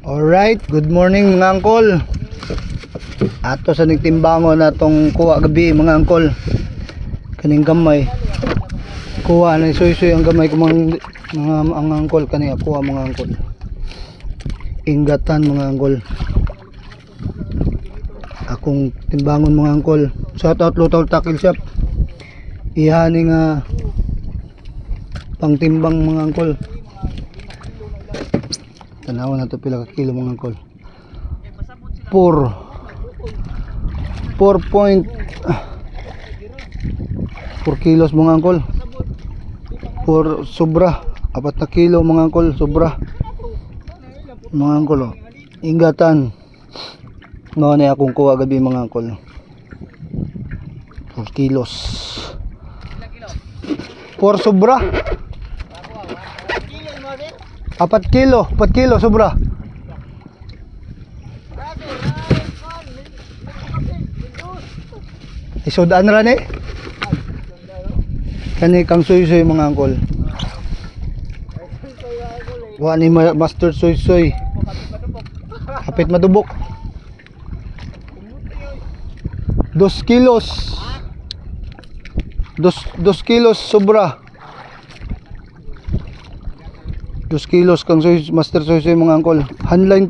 Alright, good morning mga angkol. Ato sa nagtimbangon na tong kuha gabi mga angkol. Kaning gamay. Kuha na suy-suy ang gamay ko mga, mga ang angkol kani kuha mga angkol. Ingatan mga angkol. Akong timbangon mga angkol. Shout out Lutol Tackle Shop. Ihani nga pangtimbang mga angkol. Tanawa na to pila ka kilo mga angkol. 4 4 point 4 kilos mga angkol. 4 sobra. Apat na kilo mga angkol, sobra. Mga angkol, oh. ingatan. Mga na akong kuha gabi mga angkol. 4 kilos. 4 sobra. Apat kilo, apat kilo sobra. Isodaan ra ni. Kani kang suy-suy mga angkol. Wa ni ma- master suy-suy. Kapit madubok. Dos kilos. Dos, dos kilos sobra. Dos kilos kang soy, master soy soy mga angkol. Handline